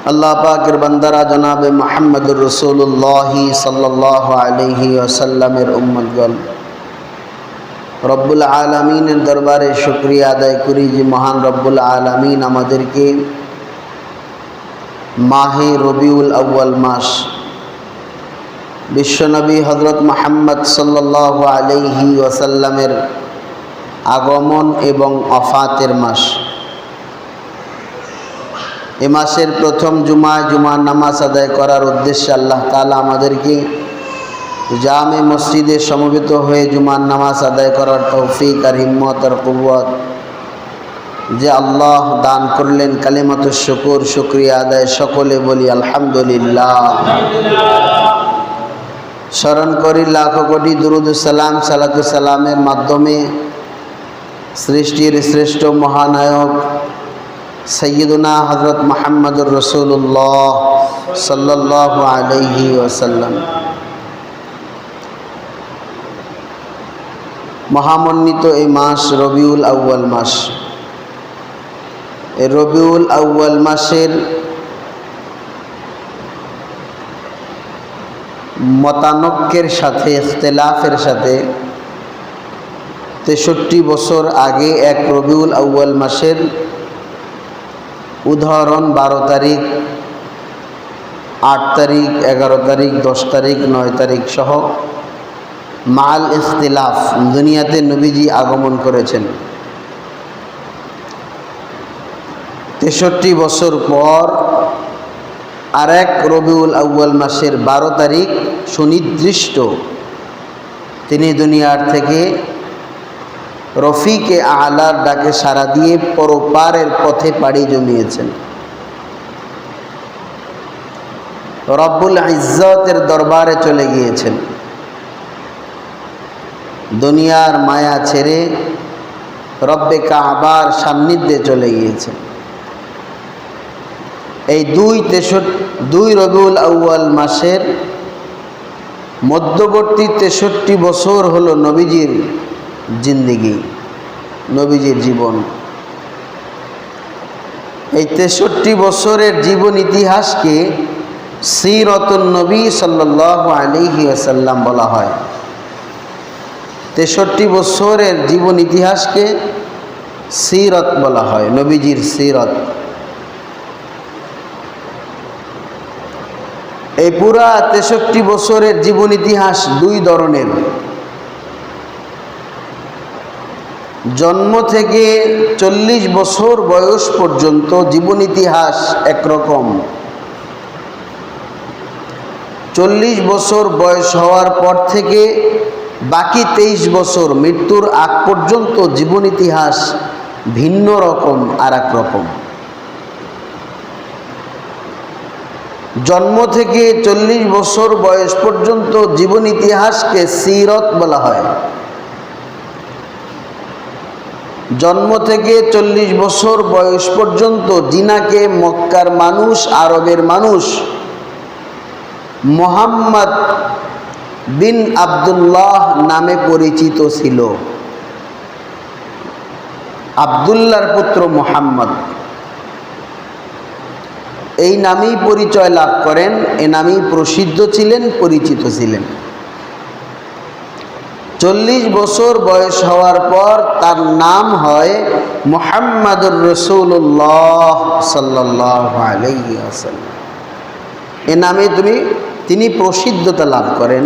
আল্লাহ পাকের বান্দারা জনাবে মোহাম্মদুর রসুল্লাহ সাল্লাহ আলহি আসাল্লামের উম্মদগণ রব্বুল আলমিনের দরবারে শুক্রিয়া আদায় করি যে মহান রব্বুল আলমিন আমাদেরকে মাহে রবিউল আউ্য়াল মাস বিশ্বনবী হজরত মোহাম্মদ সাল্লাহ আলহি ওয়াসাল্লামের আগমন এবং অফাতের মাস এ মাসের প্রথম জুমায় জুমার নামাজ আদায় করার উদ্দেশ্যে আল্লাহ তালা আমাদেরকে জামে মসজিদে সমবেত হয়ে জুমার নামাজ আদায় করার তৌফিক আর হিম্মত আর কুবত যে আল্লাহ দান করলেন, কালিমত শুকুর, শুক্রিয়া আদায় সকলে বলি আলহামদুলিল্লাহ। স্মরণ করি লাখো কোটি দুরুদুসালাম সালাতুসালামের মাধ্যমে সৃষ্টির শ্রেষ্ঠ মহানায়ক সৈয়দুনা হজরত মোহাম্মদুর রসুল্লাহ সাল্লাহ আলহি ওসাল্লাম মহামন্বিত এই মাস রবিউল আউ্য়াল মাস। রবিউল আউ্য়াল মাসের মতানক্যের সাথে, ইখতলাফের সাথে তেষট্টি বছর আগে এক রবিউল আউ্য়াল মাসের উদাহরণ বারো তারিখ, আট তারিখ, এগারো তারিখ, দশ তারিখ, নয় তারিখ সহ মাল ইখতিলাফ, দুনিয়াতে নবীজি আগমন করেছেন। তেষট্টি বছর পর আর এক রবিউল আউ্য়াল মাসের বারো তারিখ সুনির্দিষ্ট তিনি দুনিয়ার থেকে রফিকে আলার ডাকে সাড়া দিয়ে পরপারের পথে পাড়ি জমিয়েছেন। রব্বুল ইজ্জতের দরবারে চলে গিয়েছেন। দুনিয়ার মায়া ছেড়ে রব্বে কাবার সান্নিধ্যে চলে গিয়েছেন। এই দুই তেষট্টি দুই রবিউল আউ্য়াল মাসের মধ্যবর্তী তেষট্টি বছর হলো নবীজির জিন্দিগি, নবীজির জীবন। এই তেষট্টি বছরের জীবন ইতিহাসকে সিরতুন নবী সাল্লাহ আলিহি আসাল্লাম বলা হয়। তেষট্টি বছরের জীবন ইতিহাসকে সিরত বলা হয়, নবীজির সিরত। এই পুরা তেষট্টি বছরের জীবন ইতিহাস দুই ধরনের। জন্ম থেকে চল্লিশ বছর বয়স পর্যন্ত জীবন ইতিহাস একরকম। চল্লিশ বছর বয়স হওয়ার পর থেকে বাকি তেইশ বছর মৃত্যুর আগ পর্যন্ত জীবন ইতিহাস ভিন্ন রকম আর এক রকম। জন্ম থেকে চল্লিশ বছর বয়স পর্যন্ত জীবন ইতিহাসকে সিরত বলা হয়। জন্ম থেকে চল্লিশ বছর বয়স পর্যন্ত জিনাকে মক্কার মানুষ, আরবের মানুষ। মোহাম্মদ বিন আবদুল্লাহ নামে পরিচিত ছিল। আবদুল্লার পুত্র মোহাম্মদ। এই নামেই পরিচয় লাভ করেন, এ নামেই প্রসিদ্ধ ছিলেন, পরিচিত ছিলেন। চল্লিশ বছর বয়স হওয়ার পর তার নাম হয় মোহাম্মদুর রসুল্লাহ সাল্লাহ এ নামে তুমি, তিনি প্রসিদ্ধতা লাভ করেন।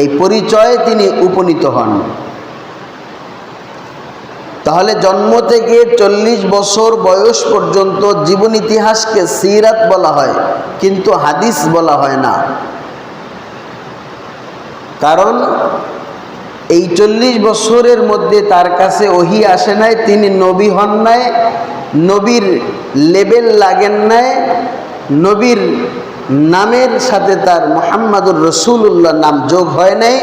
এই পরিচয়ে তিনি উপনীত হন। তাহলে জন্ম থেকে চল্লিশ বছর বয়স পর্যন্ত জীবন ইতিহাসকে সিরাত বলা হয়, কিন্তু হাদিস বলা হয় না। কারণ এই চল্লিশ বছরের মধ্যে তার কাছে ওহি আসে নাই, তিনি নবী হন নাই, নবীর লেবেল লাগেন নাই, নবীর নামের সাথে তার মোহাম্মদুর রসুল্লাহ নাম যোগ হয় নাই,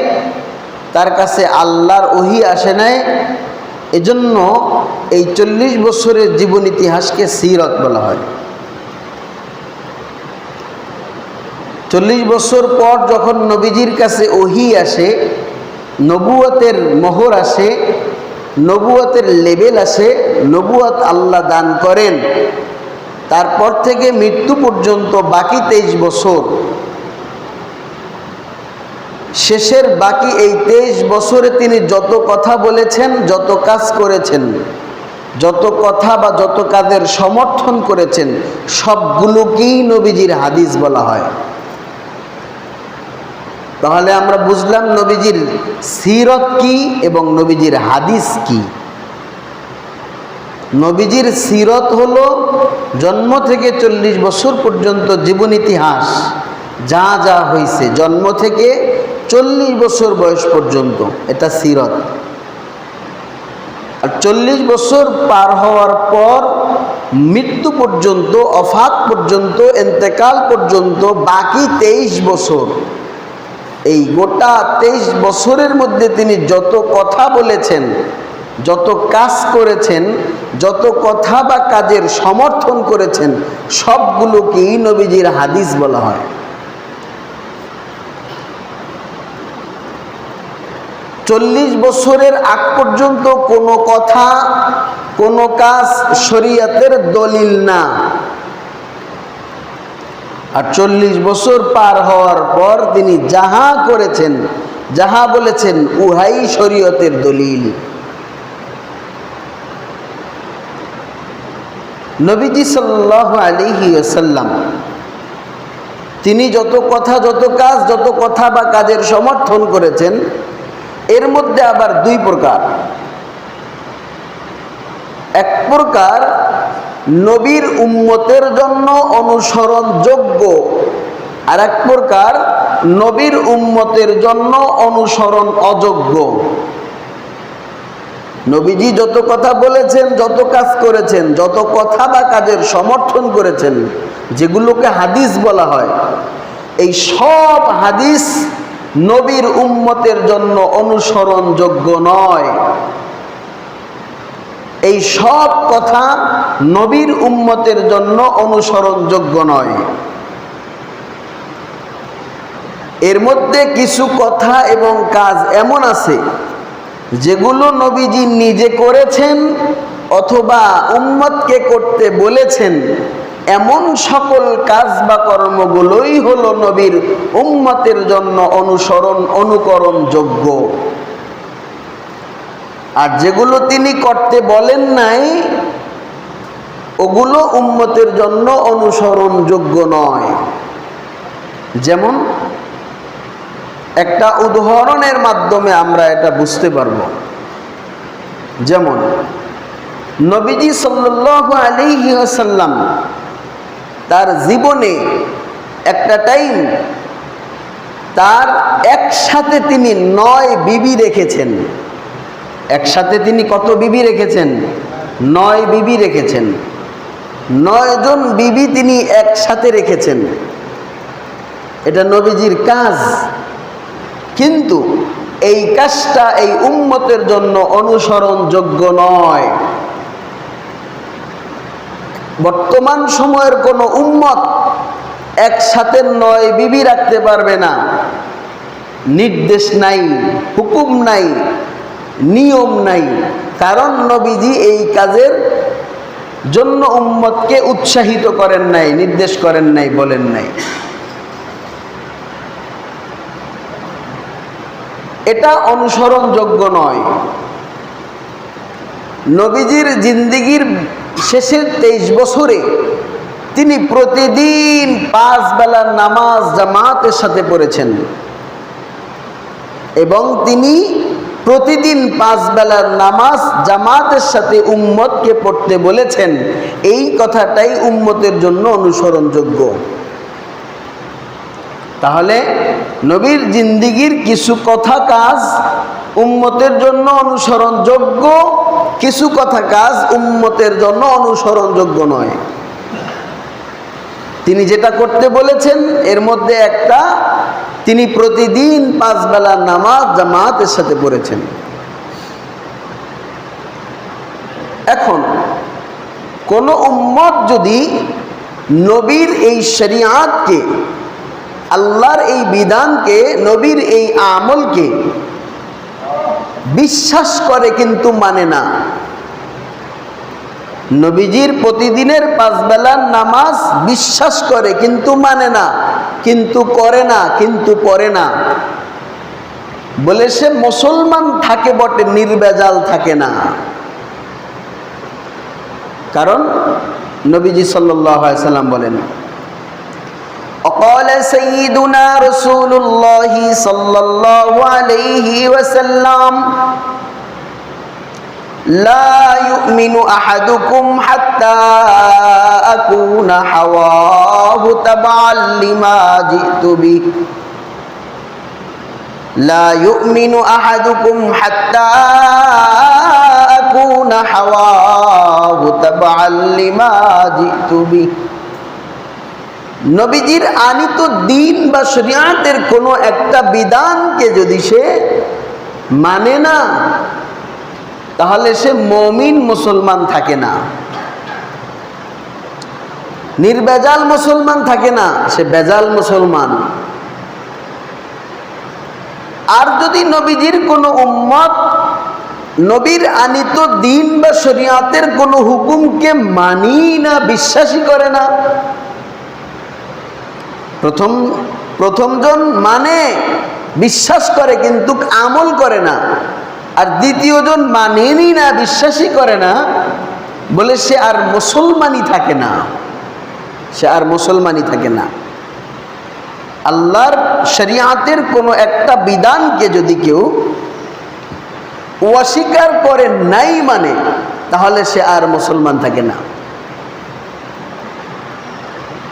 তার কাছে আল্লাহর ওহি আসে নাই। এজন্য এই চল্লিশ বছরের জীবন ইতিহাসকে সিরত বলা হয়। চল্লিশ বছর পর যখন নবীজির কাছে ওহি আসে নবুয়তের মোহর আসে, নবুয়তের লেভেল আসে, নবুয়ত আল্লাহ দান করেন। তারপর থেকে মৃত্যু পর্যন্ত বাকি তেইশ বছর। শেষের বাকি এই তেইশ বছরে তিনি যত কথা বলেছেন, যত কাজ করেছেন, যত কথা বা যত কাজের সমর্থন করেছেন, সবগুলোকেই নবীজির হাদিস বলা হয়। তাহলে আমরা বুঝলাম নবীজির সিরত কি এবং নবীজির হাদিস কি। নবীজির সিরত হলো জন্ম থেকে চল্লিশ বছর পর্যন্ত জীবন ইতিহাস, যা যা হয়েছে জন্ম থেকে চল্লিশ বছর বয়স পর্যন্ত এটা সিরত। আর চল্লিশ বছর পার হওয়ার পর মৃত্যু পর্যন্ত, অফাত পর্যন্ত, এন্তেকাল পর্যন্ত, বাকি তেইশ বছর এই গোটা তেইশ বছরের মধ্যে তিনি যত কথা বলেছেন, যত কাজ করেছেন, যত কথা বা কাজের সমর্থন করেছেন সবগুলোকেই নবীজির হাদিস বলা হয়। চল্লিশ বছরের আগ পর্যন্ত কোনো কথা, কোনো কাজ শরীয়তের দলিল না। আর চল্লিশ বছর পার হওয়ার পর তিনি যাহা করেছেন, যাহা বলেছেন, উহাই শরীয়তের দলিল। নবীজি সাল্লাহ আলিহি আসাল্লাম তিনি যত কথা, যত কাজ, যত কথা বা কাজের সমর্থন করেছেন, এর মধ্যে আবার দুই প্রকার। এক প্রকার নবীর উম্মতের জন্য অনুসরণযোগ্য। আর এক প্রকার, নবীর উম্মতের জন্য অনুসরণ অযোগ্য। নবীজি যত কথা বলেছেন, যত কাজ করেছেন, যত কথা বা কাজের সমর্থন করেছেন, যেগুলোকে হাদিস বলা হয়, এই সব হাদিস নবীর উম্মতের জন্য অনুসরণযোগ্য নয়। এই সব কথা নবীর উম্মতের জন্য অনুসরণযোগ্য নয়। এর মধ্যে কিছু কথা এবং কাজ এমন আছে, যেগুলো নবীজি নিজে করেছেন অথবা উম্মতকে করতে বলেছেন। এমন সকল কাজ বা কর্মগুলোই হলো নবীর উম্মতের জন্য অনুসরণ অনুকরণ যোগ্য আর যেগুলো তিনি করতে বলেন নাই, ওগুলো উম্মতের জন্য অনুসরণযোগ্য নয়। যেমন, একটা উদাহরণের মাধ্যমে আমরা এটা বুঝতে পারব। যেমন, নবীজি সাল্লাহ আলিহি আসাল্লাম তার জীবনে একটা টাইম তার একসাথে তিনি নয় বিবি রেখেছেন। একসাথে তিনি কত বিবি রেখেছেন? নয় বিবি রেখেছেন। নয় জন বিবি তিনি একসাথে রেখেছেন। এটা নবীজির কাজ। কিন্তু এই কাজটা এই উম্মতের জন্য অনুসরণযোগ্য নয়। বর্তমান সময়ের কোনো উম্মত একসাথে নয় বিবি রাখতে পারবে না। নির্দেশ নাই, হুকুম নাই। নিয়ম নাই। কারণ নবীজি এই কাজের জন্য উম্মতকে উৎসাহিত করেন নাই, নির্দেশ করেন নাই, বলেন নাই। এটা অনুসরণযোগ্য নয়। নবীজির জিন্দিগির শেষের তেইশ বছরে তিনি প্রতিদিন পাঁচ বেলার নামাজ জামাতের সাথে পড়েছেন। এবং তিনি প্রতিদিন পাঁচ বেলার নামাজ জামাতের সাথে উম্মতকে পড়তে বলেছেন। এই কথাটাই উম্মতের জন্য অনুসরণযোগ্য। তাহলে নবীর জিন্দিগির কিছু কথা কাজ উম্মতের জন্য অনুসরণযোগ্য, কিছু কথা কাজ উম্মতের জন্য অনুসরণযোগ্য নয়। তিনি যেটা করতে বলেছেন, এর মধ্যে একটা তিনি প্রতিদিন পাঁচ বেলা নামাজ জামাতের সাথে পড়েছেন। এখন, কোন উম্মত যদি নবীর এই শরিয়াতকে, আল্লাহর এই বিধানকে, নবীর এই আমলকে বিশ্বাস করে কিন্তু মানে না নবীজির প্রতিদিনের পাঁচ বেলার নামাজ বিশ্বাস করে কিন্তু মানে না কিন্তু করে না কিন্তু পড়ে না বলে সে মুসলমান থাকে বটে নির্বেজাল থাকে না কারণ নবীজি সাল্লাহ সাল্লাম বলেন وقال سيدنا رسول الله صلى الله عليه وسلم لا يؤمن احدكم حتى اكون حواه تبعا لما جئت به لا يؤمن احدكم حتى اكون حواه تبعا لما جئت به নবীজির আনিত দিন বা শরিয়াতের কোনো একটা বিধানকে যদি সে মানে না তাহলে সে মমিন মুসলমান থাকে না। নির্বেজাল মুসলমান থাকে না, সে বেজাল মুসলমান। আর যদি নবীজির কোনো উম্মত, নবীর আনিত দিন বা শরিয়াতের কোনো হুকুমকে মানি না বিশ্বাসী করে না, প্রথম, প্রথমজন মানে বিশ্বাস করে কিন্তু আমল করে না। আর দ্বিতীয়জন মানেনি না, বিশ্বাসই করে না, বলে সে আর মুসলমানই থাকে না। সে আর মুসলমানই থাকে না। আল্লাহর শরিয়াতের কোনো একটা বিধানকে যদি কেউ অস্বীকার করে নাই মানে তাহলে সে আর মুসলমান থাকে না।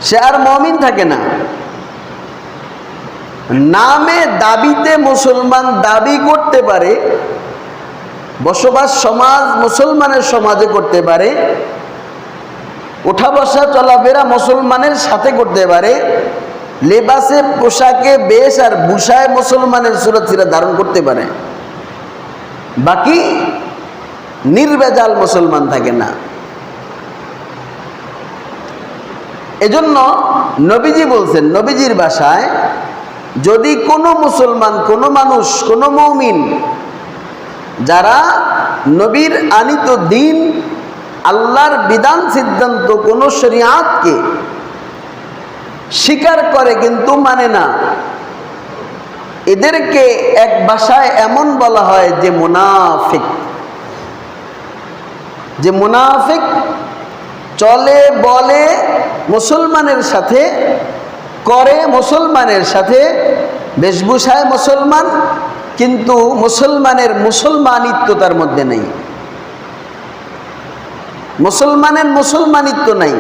সে আর মমিন থাকে না। নামে দাবিতে মুসলমান দাবি করতে পারে বসবাস সমাজ, মুসলমানের সমাজে করতে পারে। ওঠা বসা চলাফেরা মুসলমানের সাথে করতে পারে। লেবাসে, পোশাকে, বেশ আর বুসায় মুসলমানের সুরক্ষিরা ধারণ করতে পারে। বাকি নির্বেজাল মুসলমান থাকে না। এজন্য নবীজি বলছেন, নবীজির বাসায় যদি কোনো মুসলমান, কোনো মানুষ, কোনো মৌমিন যারা নবীর আনিত দিন আল্লাহর বিধান সিদ্ধান্ত, কোনো শরিয়াতকে স্বীকার করে কিন্তু মানে না। এদেরকে এক ভাষায় এমন বলা হয় যে মুনাফিক। যে মুনাফিক চলে, বলে মুসলমানের সাথে, করে মুসলমানের সাথে, বেশভূষায় মুসলমান কিন্তু মুসলমানের মুসলমানিত্ব তার মধ্যে নেই। মুসলমানের মুসলমানিত্ব নাই।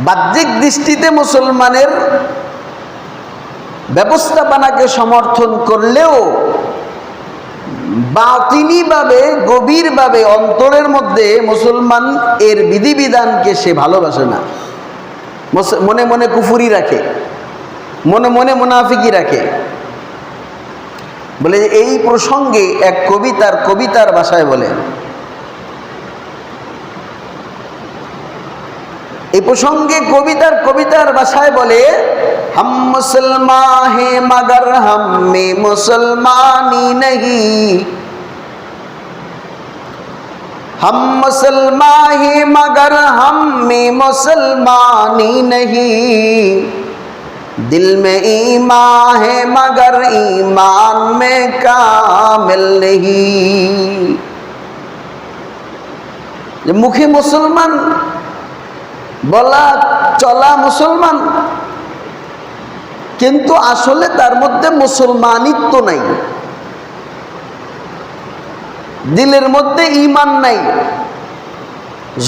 বাহ্যিক দৃষ্টিতে মুসলমানের ব্যবস্থাপনাকে সমর্থন করলেও বাতিনিভাবে, গভীরভাবে, অন্তরের মধ্যে মুসলমান এর বিধিবিধানকে সে ভালোবাসে না। মনে মনে কুফুরি রাখে। মনে মনে মুনাফিকি রাখে। বলে যে এই প্রসঙ্গে এক কবিতার কবিতার ভাষায় বলে। এই প্রসঙ্গে কবিতার কবিতার ভাষায় বলে, হম মুসলমান হে মগর হমে মুসলমানি নহি। হম মুসলমান হে মগর হমে মুসলমানি নহি। দিল মে ইমা হে মগর ইমা কামেল নেহি। যে মুখে মুসলমান, বলা, চলা মুসলমান, কিন্তু আসলে তার মধ্যে মুসলমানিত্ব নাই। দিলের মধ্যে ইমান নাই।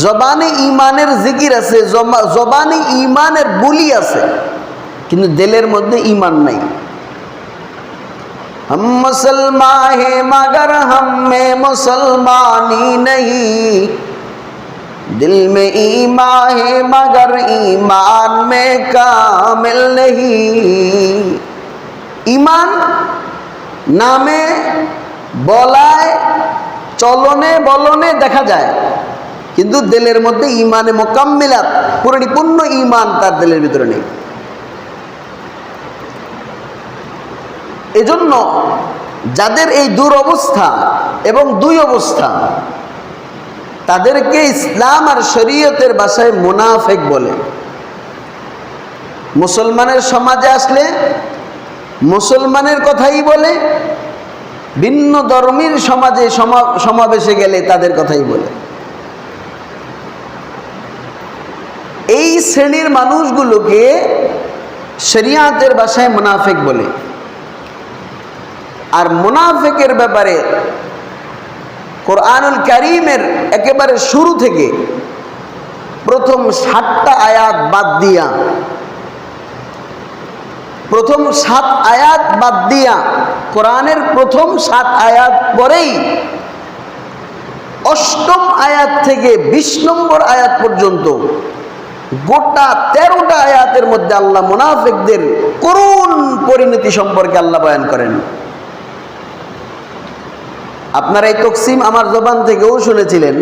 জবানে ইমানের জিকির আছে জবানে ইমানের বলি আছে, কিন্তু দিলের মধ্যে ইমান নাই। हम मुसलमान हैं मगर हम में मुसलमानी नहीं दिल में ईमान है मगर ईमान में कामिल नहीं ईमान নামে বলায় চলনে বলনে দেখা যায় কিন্তু দিলের মধ্যে ইমানে মোকাম্মিলাত পরিপূর্ণ ইমান তার দিলের ভিতরে নেই এজন্য যাদের এই দুরবস্থা এবং দুই অবস্থা, তাদেরকে ইসলাম আর শরীয়তের ভাষায় মুনাফেক বলে। মুসলমানের সমাজে আসলে মুসলমানের কথাই বলে, ভিন্ন ধর্মীর সমাজে সমা- সমাবেশে গেলে তাদের কথাই বলে। এই শ্রেণির মানুষগুলোকে শরিয়াতের ভাষায় মুনাফেক বলে। আর মুনাফেকের ব্যাপারে কোরআনুল করিমের একেবারে শুরু থেকে প্রথম সাতটা আয়াত বাদ দিয়া, প্রথম সাত আয়াত বাদ দিয়া কোরআনের প্রথম সাত আয়াত পরেই অষ্টম আয়াত থেকে বিশ নম্বর আয়াত পর্যন্ত গোটা তেরোটা আয়াতের মধ্যে আল্লাহ মুনাফিকদের করুণ পরিণতি সম্পর্কে আল্লাহ বয়ান করেন। আপনারা এই তকসিম আমার জবান থেকেও শুনেছিলেন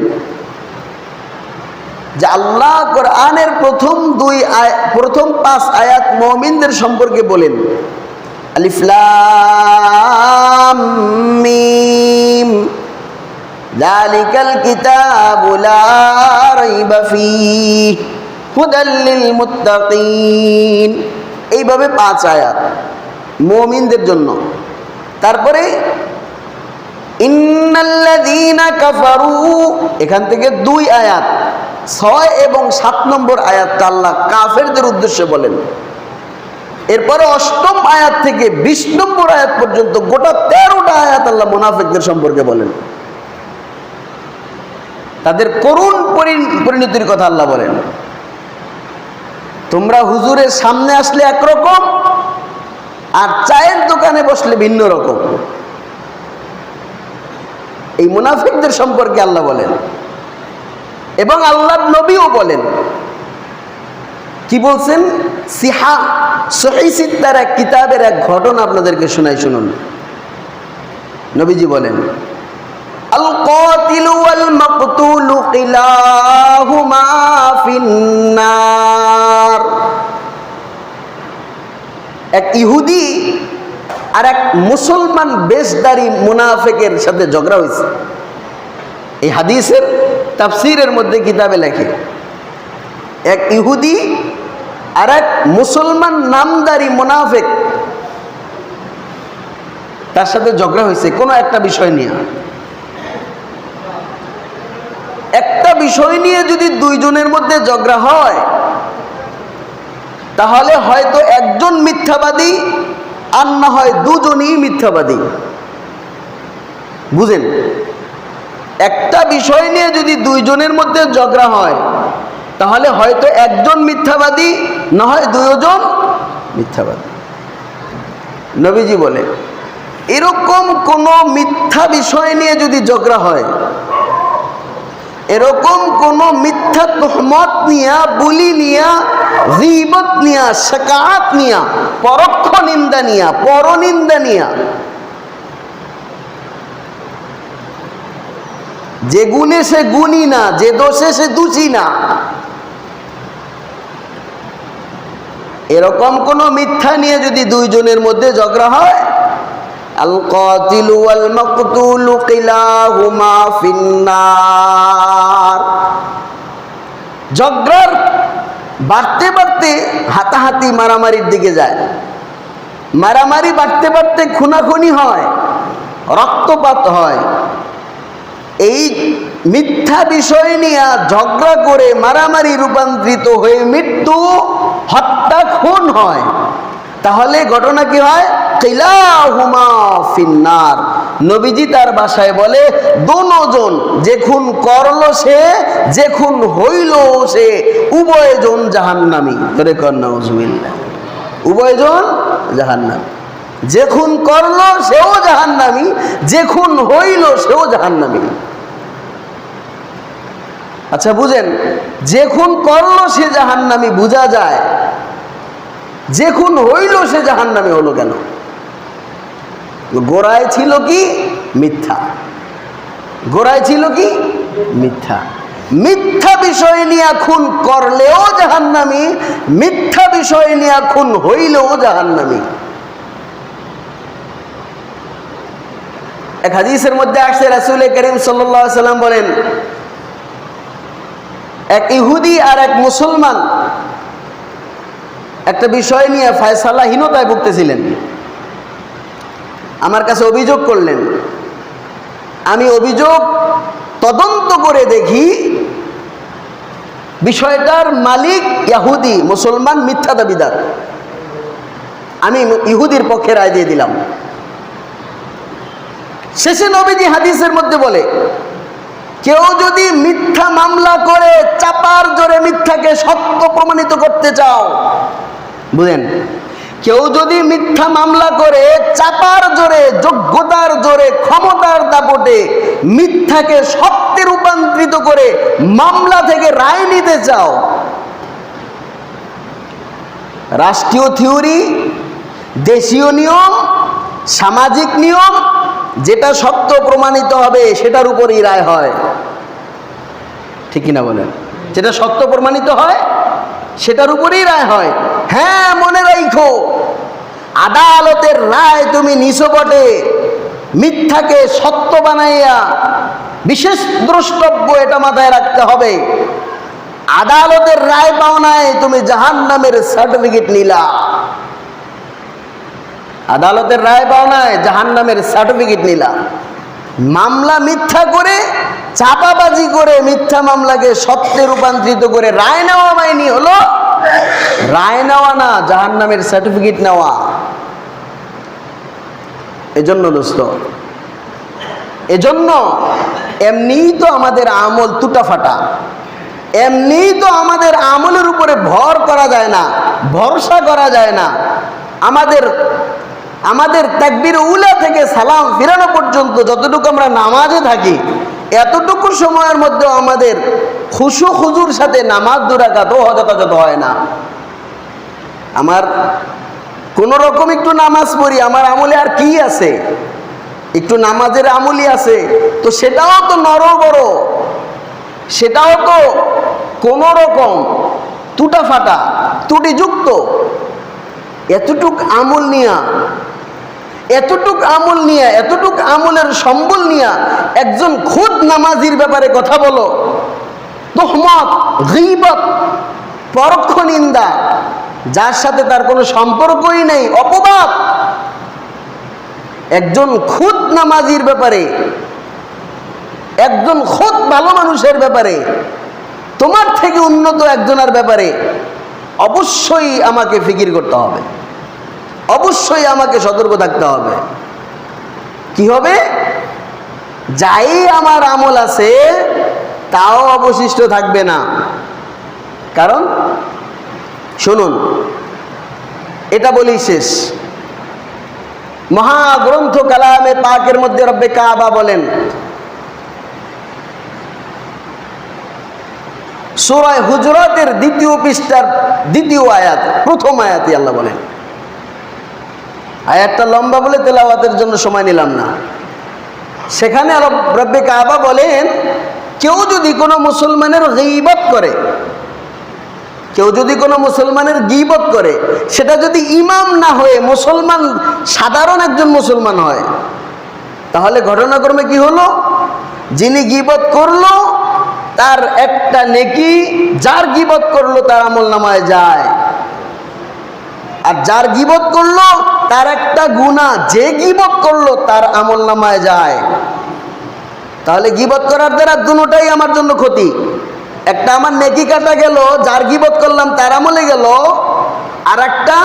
যে আল্লাহ কোরআনের প্রথম দুই প্রথম পাঁচ আয়াত মমিনদের সম্পর্কে বলেন আলিফলাম মিম এইভাবে পাঁচ আয়াত মমিনদের জন্য। তারপরে কাফারু, এখান থেকে দুই আয়াত, ছয় এবং সাত নম্বর আয়াতটা আল্লাহ কাফেরদের উদ্দেশ্যে বলেন। এরপরে অষ্টম আয়াত থেকে বিশ নম্বর আয়াত পর্যন্ত গোটা তেরোটা আয়াত আল্লাহ মোনাফেকদের সম্পর্কে বলেন। তাদের করুণ পরিণতির কথা আল্লাহ বলেন। তোমরা হুজুরের সামনে আসলে একরকম, আর চায়ের দোকানে বসলে ভিন্ন রকম। এই মুনাফিকদের সম্পর্কে আল্লাহ বলেন। এবং আল্লাহ নবীও বলেন। কি বলছেন? সিহা সহিসিদ্দার এক কিতাবের এক ঘটনা আপনাদেরকে শোনাই শুনুন। নবীজি বলেন, আল কাতিলু ওয়াল মাকতুলু কিলাহুমা এক ইহুদি আর এক মুসলমান বেশদারি মুনাফেকের সাথে ঝগড়া হয়েছে। এই হাদিসের তাফসিরের মধ্যে কিতাবে লেখে, এক ইহুদি আর এক মুসলমান নামদারি মুনাফেক তার সাথে ঝগড়া হয়েছে। কোনো একটা বিষয় নিয়ে। একটা বিষয় নিয়ে যদি দুইজনের মধ্যে ঝগড়া হয়, তাহলে হয়তো একজন মিথ্যাবাদী আর না হয় দুজনই মিথ্যাবাদী। বুঝেন? একটা বিষয় নিয়ে যদি দুইজনের মধ্যে ঝগড়া হয়, তাহলে হয়তো একজন মিথ্যাবাদী, না হয় দুজন মিথ্যাবাদী। নবীজি বলে এরকম কোনো মিথ্যা বিষয় নিয়ে যদি ঝগড়া হয়, এরকম কোন মিথ্যা তোহমত নিয়া, বুলি নিয়া গীবত নিয়া শাকাত নিয়া, পরোক্ষ নিন্দা নিয়া, পরনিন্দা নিয়া। যে গুণে সে গুণী না, যে দোষে সে দোষী না। এরকম কোন মিথ্যা নিয়ে যদি দুইজনের মধ্যে ঝগড়া হয় আল কাতিল ওয়াল মাকতুল কিলাহুমা ফিন্নার। ঝগড়ার বাড়তে বাড়তে হাতাহাতি মারামারির দিকে যায়। মারামারি বাড়তে বাড়তে খুনাখুনি হয়, রক্তপাত হয়। এই মিথ্যা বিষয় নিয়ে ঝগড়া করে মারামারি রূপান্তরিত হয়ে মৃত্যু, হত্যা, খুন হয়। তাহলে ঘটনা কি হয়? কিলাহুমা ফিন্নার। নবীজি তার ভাষায় বলে, দোনোজন যে খুন করল সে যে খুন হইল সে, উভয়জন জাহান্নামী। ধরে কন্যা উজবিল্লা উভয়জন জাহান্নামী। যে খুন করল সেও জাহান্নামী যে খুন হইল সেও জাহান্নামী। আচ্ছা বুঝেন যে খুন করল সে জাহান্নামী, বোঝা যায় যে খুন হইল সে জাহান্নামী হলো কেন? গোড়ায় ছিল কি? মিথ্যা। গোড়ায় ছিল কি? মিথ্যা। মিথ্যা বিষয় নিয়ে খুন করলেও জাহান্নামী, মিথ্যা বিষয় নিয়ে খুন হইলেও জাহান্নামী। এক হাদিসের মধ্যে আসছে রাসুল করিম সাল্লাম বলেন, এক ইহুদি আর এক মুসলমান একটা বিষয় নিয়ে ফায়সালাহীনতায় ভুগতেছিলেন। আমার কাছে অভিযোগ করলেন। আমি অভিযোগ তদন্ত করে দেখি বিষয়টার মালিক ইয়াহুদি, মুসলমান মিথ্যা দাবিদার। আমি ইহুদির পক্ষে রায় দিয়ে দিলাম। শেষে নবীজি হাদিসের মধ্যে বলে, কেউ যদি মিথ্যা মামলা করে চাপার জোরে মিথ্যাকে সত্য প্রমাণিত করতে চাও, বুঝেন কেউ যদি মিথ্যা মামলা করে চাপার জোরে, যোগ্যতার জোরে, ক্ষমতার দাপটে মিথ্যাকে সত্যে রূপান্তরিত করে মামলা থেকে রায় নিতে চাও, রাষ্ট্রীয় থিওরি, দেশীয় নিয়ম, সামাজিক নিয়ম, যেটা সত্য প্রমাণিত হবে, সেটার উপরই রায় হয়। ঠিক কিনা বলেন? যেটা সত্য প্রমাণিত হয়, সেটার উপরেই রায় হয়। হ্যাঁ মনে রাখো আদালতের রায় তুমি নিছো বটে। মিথ্যাকে সত্য বানাইয়া বিশেষ দ্রষ্টব্য এটা মাথায় রাখতে হবে। আদালতের রায় পাও নাই, তুমি জাহান নামের সার্টিফিকেট নিলা। আদালতের রায় পাও নাই জাহান নামের সার্টিফিকেট নিলা। মামলা মিথ্যা করে, চাপাবাজি করে মিথ্যা মামলাকে সত্যে রূপান্তরিত করে রায় নেওয়া মাইনি হলো। রায় নেওয়া না জাহান নামের সার্টিফিকেট নেওয়া। এজন্য দোস্ত। এজন্য এমনিই তো আমাদের আমল তুটা ফাটা এমনিই তো আমাদের আমলের উপরে ভর করা যায় না, ভরসা করা যায় না। আমাদের আমাদের তাকবির উলা থেকে সালাম ফিরানো পর্যন্ত যতটুকু আমরা নামাজে থাকি, এতটুকু সময়ের মধ্যে আমাদের খুশু খুজুর সাথে নামাজ যথাযথ হয় না। আমার কোন রকম একটু নামাজ পড়ি, আমার আমলে আর কি আছে? একটু নামাজের আমলি আছে। তো সেটাও তো নর বড়। সেটাও তো কোন রকম টুটা ফাটা ত্রুটিযুক্ত। এতটুক আমল নিয়া, এতটুক আমল নিয়ে, এতটুক আমলের সম্বল নিয়া একজন খুদ নামাজির ব্যাপারে কথা বলো। তোহমত পরোক্ষ নিন্দা। যার সাথে তার কোনো সম্পর্কই নেই, অপবাদ। একজন খুদ নামাজির ব্যাপারে, একজন খুদ ভালো মানুষের ব্যাপারে, তোমার থেকে উন্নত একজনের ব্যাপারে অবশ্যই আমাকে ফিকির করতে হবে। অবশ্যই আমাকে সতর্ক থাকতে হবে। কি হবে? যাই আমার আমল আছে, তাও অবশিষ্ট থাকবে না। কারণ শুনুন, এটা বলি শেষ। মহাগ্রন্থ কালামে পাকের মধ্যে রব্বে কাবা বলেন, সুরায় হুজরতের দ্বিতীয় পৃষ্ঠার দ্বিতীয় আয়াত, প্রথম আয়াতই আল্লাহ বলেন। আয়াতটা লম্বা বলে তেলাওয়াতের জন্য সময় নিলাম না। সেখানে রব্বে কাবা বলেন, কেউ যদি কোনো মুসলমানের গিবত করে কেউ যদি কোনো মুসলমানের গিবত করে, সেটা যদি ইমাম না হয়ে মুসলমান, সাধারণ একজন মুসলমান হয়, তাহলে ঘটনাক্রমে কি হলো? যিনি গিবত করল, তার একটা নেকি, যার গিবত করল, তার আমল নামায় যায়। আর যার গিবত করল, তার একটা গুণা যে গিবত করল, তার আমল নামায় যায়। তাহলে গিবত করার দ্বারা দুটাই আমার জন্য ক্ষতি। একটা আমার নেকি কাটা গেল, যার গিবত করলাম তার আমলে গেল আর একটা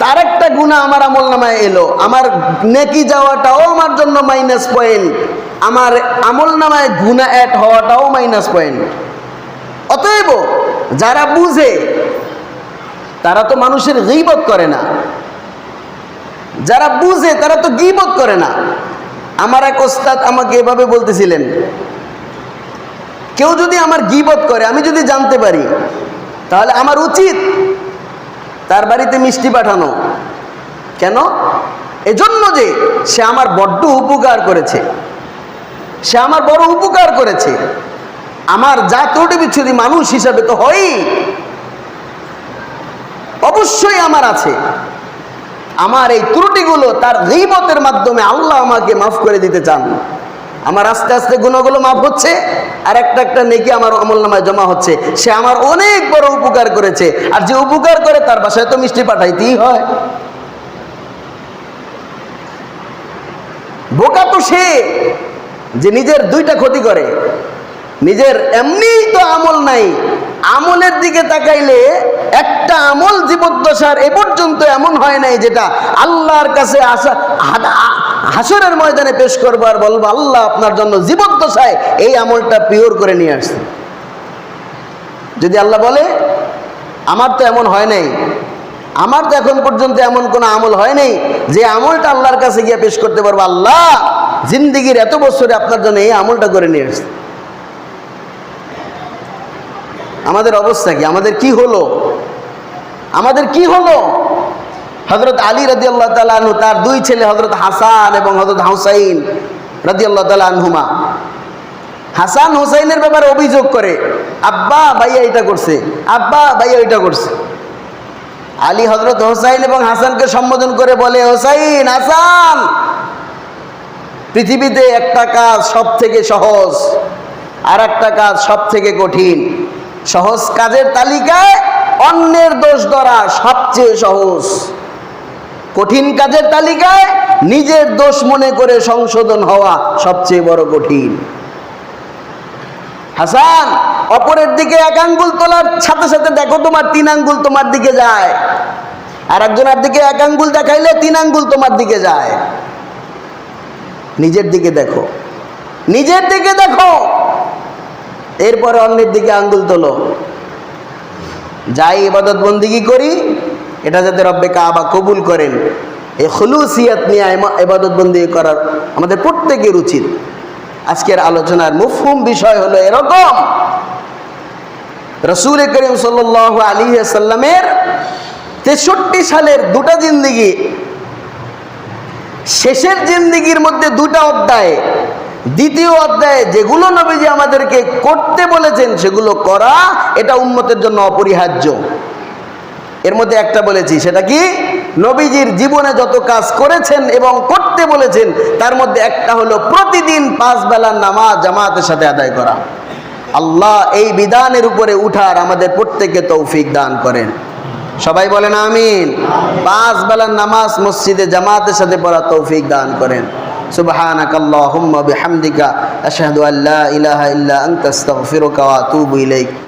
তার একটা গুণা আমার আমল নামায় এলো। আমার নেকি যাওয়াটাও আমার জন্য মাইনাস পয়েন্ট আমার আমল নামায় গুণা অ্যাড হওয়াটাও মাইনাস পয়েন্ট অতএব যারা বুঝে, তারা তো মানুষের গিবত করে না। যারা বুঝে, তারা তো গিবত করে না। আমার এক ওস্তাদ আমাকে এভাবে বলতেছিলেন কেউ যদি আমার গিবত করে, আমি যদি জানতে পারি, তাহলে আমার উচিত তার বাড়িতে মিষ্টি পাঠানো। কেন? এজন্য যে সে আমার বড্ড উপকার করেছে। সে আমার বড় উপকার করেছে। আমার যা ত্রুটি বিচ্ছুতি মানুষ হিসাবে তো হয়ই। অবশ্যই আমার আছে। আমার এই ত্রুটিগুলো তার গিবতের মাধ্যমে আল্লাহ আমাকে মাফ করে দিতে চান। আমার আস্তে আস্তে গুণগুলো মাফ হচ্ছে আর একটা একটা নেকি আমার আমল নামায় জমা হচ্ছে। সে আমার অনেক বড় উপকার করেছে, আর যে উপকার করে তার বাসায় তো মিষ্টি পাঠাইতেই হয়। বোকা তো সে যে নিজের দুইটা ক্ষতি করে। নিজের এমনিই তো আমল নাই, আমলের দিকে তাকাইলে একটা আমল জীবদ্দশার এ পর্যন্ত এমন হয় নাই যেটা আল্লাহর কাছে আসা হাসরের ময়দানে পেশ করব আর বলব, আল্লাহ আপনার জন্য জীবদ্দশায় এই আমলটা পিওর করে নিয়ে আসছে। যদি আল্লাহ বলে, আমার তো এমন হয় নাই, আমার তো এখন পর্যন্ত এমন কোনো আমল হয় নাই, যে আমলটা আল্লাহর কাছে গিয়ে পেশ করতে পারব, আল্লাহ জিন্দিগির এত বছরে আপনার জন্য এই আমলটা করে নিয়ে আসছে। আমাদের অবস্থা কি? আমাদের কি হলো? আমাদের কি হলো? হজরত আলী রাজি আল্লাহ তালু তার দুই ছেলে হজরত হাসান এবং হজরত হুসাইন রাজি আল্লাহ আনহুমা। হাসান হুসাইনের ব্যাপারে অভিযোগ করে, আব্বা, ভাইয়া এটা করছে, আব্বা, ভাইয়া এটা করছে। আলী হজরত হোসাইন এবং হাসানকে সম্বোধন করে বলে, হোসাইন, হাসান, পৃথিবীতে একটা কাজ সব থেকে সহজ আর একটা কাজ সব থেকে কঠিন। সহজ কাজের তালিকায় অন্যের দোষ ধরা সবচেয়ে সহজ। কঠিন কাজের তালিকায় নিজের দোষ মনে করে সংশোধন হওয়া সবচেয়ে বড় কঠিন। হাসান, অপরের দিকে এক আঙ্গুল তোলার সাথে সাথে দেখো তোমার তিন আঙ্গুল তোমার দিকে যায়। আর একজনের দিকে এক আঙ্গুল দেখাইলে তিন আঙ্গুল তোমার দিকে যায়। নিজের দিকে দেখো। নিজের দিকে দেখো। এরপরে অন্যের দিকে আঙ্গুল তোলো। যাই ইবাদত বন্দিগি করি? এটা যাতে রব্বে কাবা কবুল করেন। এই হলুসিয়াত নিয়ে এবাদত বন্দি করার আমাদের প্রত্যেকের উচিত। আজকের আলোচনার মুফহুম বিষয় হলো এরকম। রসুল করিম সাল আলী সাল্লামের তেষট্টি সালের দুটা জিন্দিগি, শেষের জিন্দিগির মধ্যে দুটা অধ্যায়, দ্বিতীয় অধ্যায়ে যেগুলো নবীজি আমাদেরকে করতে বলেছেন সেগুলো করা এটা উন্মতের জন্য অপরিহার্য। এর মধ্যে একটা বলেছি সেটা কি নবীজির জীবনে যত কাজ করেছেন এবং করতে বলেছেন তার মধ্যে একটা হলো প্রতিদিন পাঁচ বেলার নামাজ জামাতের সাথে আদায় করা আল্লাহ এই বিধানের উপরে উঠার আমাদের প্রত্যেককে তৌফিক দান করেন সবাই বলেন আমিন পাঁচ বেলার নামাজ মসজিদে জামাতের সাথে পড়া তৌফিক দান করেন سبحانك اللهم بحمدك أشهد أن لا إله إلا أنت أستغفرك وأتوب إليك